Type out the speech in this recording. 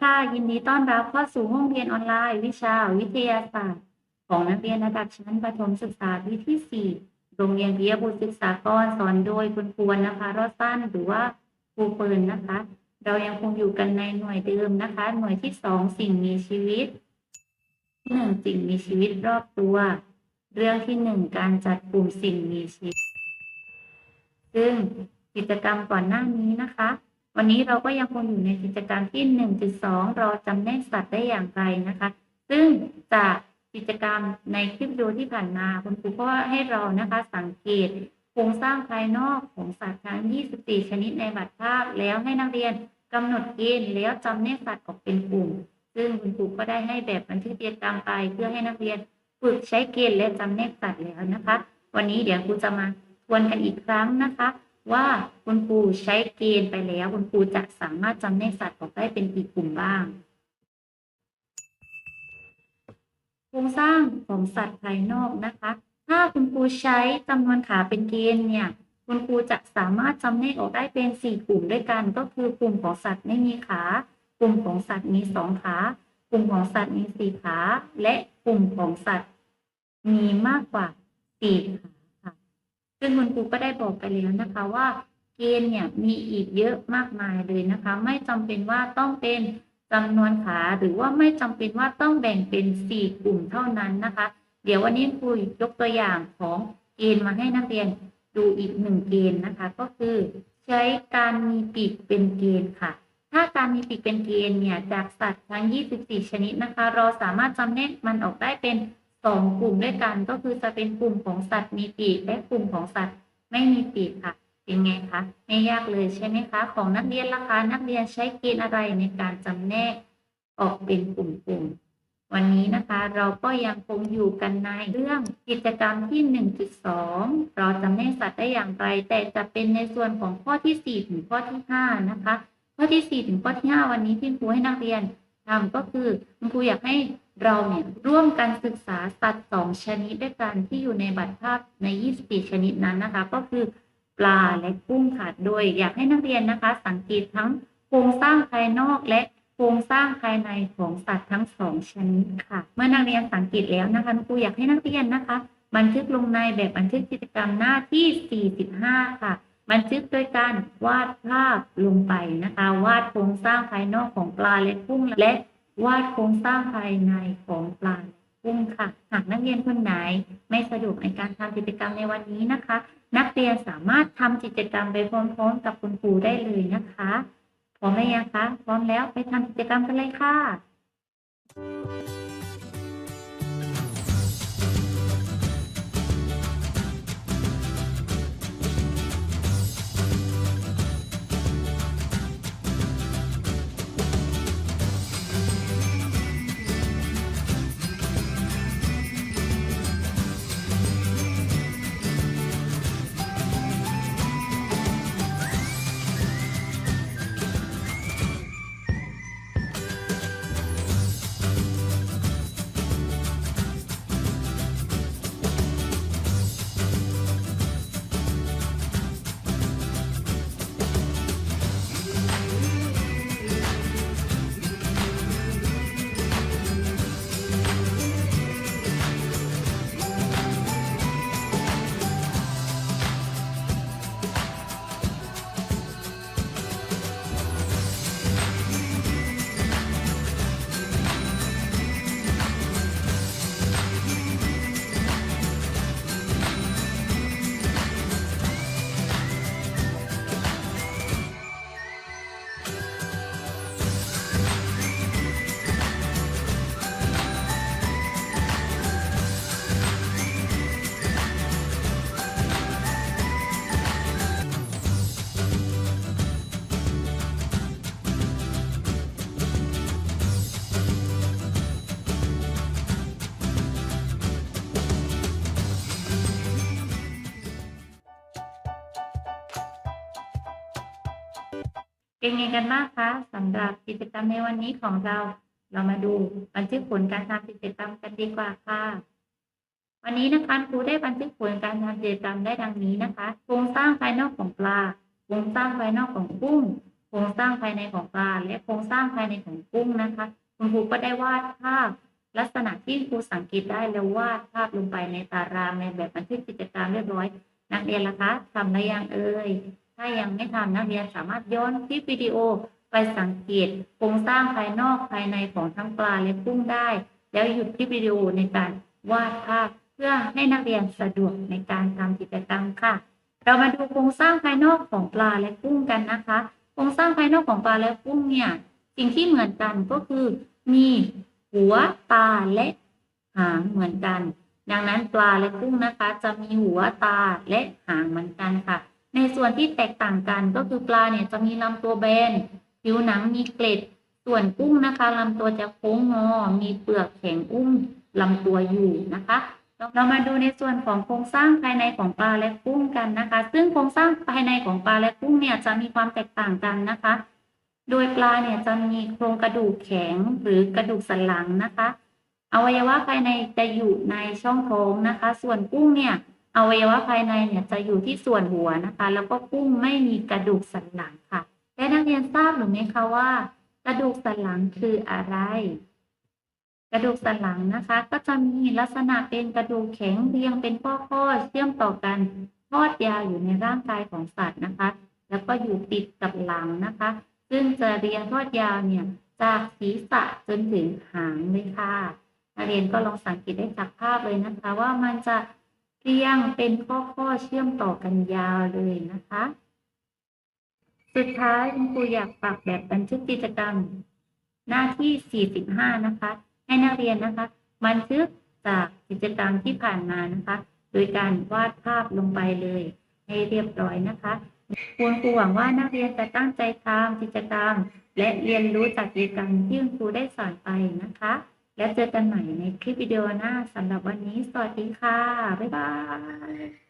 ค่ะ ยินดีต้อนรับเข้าสู่ห้องเรียนออนไลน์ วิชาวิทยาศาสตร์ ของนักเรียนระดับชั้นประถมศึกษาปีที่ 4 โรงเรียนพิยบุตรศึกษากรสอนโดยคุณครูวรรณภารอดสั้นหรือว่าครูเปิลนะคะ เรายังคงอยู่กันในหน่วยเดิมนะคะ หน่วยที่ 2 สิ่งมีชีวิตหนึ่งสิ่งมีชีวิตรอบตัว เรื่องที่หนึ่งการจัดกลุ่มสิ่งมีชีวิต ซึ่งกิจกรรมก่อนหน้านี้นะคะ วันนี้เราก็ยังคงอยู่ในกิจกรรมที่ 1.2 เราจำแนกสัตว์ได้อย่างไรนะคะ ซึ่งจากกิจกรรมในคลิปวิดีโอที่ผ่านมา คุณครูก็ให้เรานะคะสังเกตโครงสร้างภายนอกของสัตว์ทั้ง 24 ชนิดในบัตรภาพ แล้วให้นักเรียนกำหนดเกณฑ์แล้วจำแนกสัตว์ออกเป็นกลุ่ม ซึ่งคุณครูก็ได้ให้แบบบันทึกกิจกรรมไปเพื่อให้นักเรียนฝึกใช้เกณฑ์และจำแนกสัตว์แล้วนะคะ วันนี้เดี๋ยวครูจะมาทวนกันอีกครั้งนะคะ ว่าคุณครูใช้เกณฑ์ไปแล้ว คุณครูจะสามารถจำแนกสัตว์ออกได้เป็นกี่กลุ่มบ้าง โครงสร้างของสัตว์ภายนอกนะคะ ถ้าคุณครูใช้จำนวนขาเป็นเกณฑ์เนี่ย คุณครูจะสามารถจำแนกออกได้เป็นสี่กลุ่มด้วยกัน ก็คือกลุ่มของสัตว์ไม่มีขา กลุ่มของสัตว์มีสองขากลุ่มของสัตว์มีสี่ขา และกลุ่มของสัตว์มีมากกว่าสี่ขา ซึ่งคุณครูก็ได้บอกไปแล้วนะคะว่าเกณฑ์เนี่ยมีอีกเยอะมากมายเลยนะคะ ไม่จำเป็นว่าต้องเป็นจำนวนขาหรือว่าไม่จำเป็นว่าต้องแบ่งเป็นสี่กลุ่มเท่านั้นนะคะ เดี๋ยววันนี้ครูยกตัวอย่างของเกณฑ์มาให้นักเรียนดูอีกหนึ่งเกณฑ์นะคะ ก็คือใช้การมีปีกเป็นเกณฑ์ค่ะถ้าการมีปีกเป็นเกณฑ์เนี่ยจากสัตว์ทั้ง 24 ชนิดนะคะ เราสามารถจำแนกมันออกได้เป็น สองกลุ่มด้วยกันก็คือจะเป็นกลุ่มของสัตว์มีปีกและกลุ่มของสัตว์ไม่มีปีกค่ะเป็นไงคะไม่ยากเลยใช่ไหมคะ ของนักเรียนราคานักเรียนใช้เกณฑ์อะไรในการจำแนกออกเป็นกลุ่มๆวันนี้นะคะเราก็ยังคงอยู่กันในเรื่องกิจกรรมที่ 1.2 เราจำแนกสัตว์ได้อย่างไร แต่จะเป็นในส่วนของข้อที่ 4 ถึงข้อที่ 5 นะคะ ข้อที่ 4 ถึงข้อที่ 5 วันนี้ที่ครูให้นักเรียนทำก็คือคุณครูอยากให้ เราเนี่ยร่วมกันศึกษาสัตว์สองชนิดด้วยกันที่อยู่ในบัตรภาพใน 24 ชนิดนั้นนะคะ ก็คือปลาและกุ้งค่ะโดยอยากให้นักเรียนนะคะ สังเกตทั้งโครงสร้างภายนอกและโครงสร้างภายในของสัตว์ทั้งสองชนิดค่ะ เมื่อนักเรียนสังเกตแล้วนะคะครูอยากให้นักเรียนนะคะ บันทึกลงในแบบบันทึกกิจกรรมหน้าที่ 45 ค่ะบันทึกโดยการวาดภาพลงไปนะคะ วาดโครงสร้างภายนอกของปลาและกุ้งและ วาดโครงสร้างภายในของปลากุ้งค่ะ หากนักเรียนคนไหนไม่สะดวกในการทำกิจกรรมในวันนี้นะคะ นักเรียนสามารถทำกิจกรรมไปพร้อมๆ กับคุณครูได้เลยนะคะ พร้อมไหมยังคะ พร้อมแล้วไปทำกิจกรรมกันเลยค่ะ เป็นไงกันบ้างคะสำหรับกิจกรรมในวันนี้ของเรา เรามาดูบันทึกผลการทำกิจกรรมกันดีกว่าค่ะ วันนี้นะคะครูได้บันทึกผลการทำกิจกรรมได้ดังนี้นะคะโครงสร้างภายนอกของปลาโครงสร้างภายนอกของกุ้งโครงสร้างภายในของปลาและโครงสร้างภายในของกุ้งนะคะ คุณครูก็ได้วาดภาพ ลักษณะที่ครูสังเกตได้แล้ววาดภาพลงไปในตารางในแบบบันทึกกิจกรรมเรียบร้อย นักเรียนล่ะคะทำได้ยังเอ่ย ถ้ายังไม่ทำนักเรียนสามารถย้อนคลิปวิดีโอไปสังเกตโครงสร้างภายนอกภายในของทั้งปลาและกุ้งได้ แล้วหยุดคลิปวิดีโอในการวาดภาพเพื่อให้นักเรียนสะดวกในการทำกิจกรรมค่ะ เรามาดูโครงสร้างภายนอกของปลาและกุ้งกันนะคะ โครงสร้างภายนอกของปลาและกุ้งเนี่ยสิ่งที่เหมือนกันก็คือ มีหัวตาและหางเหมือนกัน ดังนั้นปลาและกุ้งนะคะ จะมีหัวตาและหางเหมือนกันค่ะ ในส่วนที่แตกต่างกันก็คือปลาเนี่ยจะมีลำตัวแบน ผิวหนังมีเกล็ด ส่วนกุ้งนะคะลำตัวจะโค้งงอ มีเปลือกแข็งอุ้มลำตัวอยู่นะคะเรามาดูในส่วนของโครงสร้างภายในของปลาและกุ้งกันนะคะ ซึ่งโครงสร้างภายในของปลาและกุ้งเนี่ยจะมีความแตกต่างกันนะคะ โดยปลาเนี่ยจะมีโครงกระดูกแข็งหรือกระดูกสันหลังนะคะ อวัยวะภายในจะอยู่ในช่องท้องนะคะ ส่วนกุ้งเนี่ย อวัยวะภายในเนี่ยจะอยู่ที่ส่วนหัวนะคะ แล้วก็กุ้งไม่มีกระดูกสันหลังค่ะและนักเรียนทราบหรือไม่คะว่า กระดูกสันหลังคืออะไร กระดูกสันหลังนะคะ ก็จะมีลักษณะเป็นกระดูกแข็งเรียงเป็นข้อๆเชื่อมต่อกันทอดยาวอยู่ในร่างกายของสัตว์นะคะ แล้วก็อยู่ติดกับหลังนะคะ ซึ่งจะเรียงทอดยาวเนี่ยจากศีรษะจนถึงหางเลยค่ะนักเรียนก็ลองสังเกตได้จากภาพเลยนะคะ ว่ามันจะ เรียงเป็นข้อๆเชื่อมต่อกันยาวเลยนะคะ สุดท้ายคุณครูอยากฝากแบบบันทึกกิจกรรม หน้าที่ 45 นะคะ ให้นักเรียนนะคะ บันทึกจากกิจกรรมที่ผ่านมานะคะ โดยการวาดภาพลงไปเลย ให้เรียบร้อยนะคะคุณครูหวังว่านักเรียนจะตั้งใจทำกิจกรรม และเรียนรู้จากกิจกรรมที่คุณครูได้สอนไปนะคะ แล้วเจอกันใหม่ในคลิปวิดีโอหน้าสำหรับวันนี้ สวัสดีค่ะ บ๊ายบาย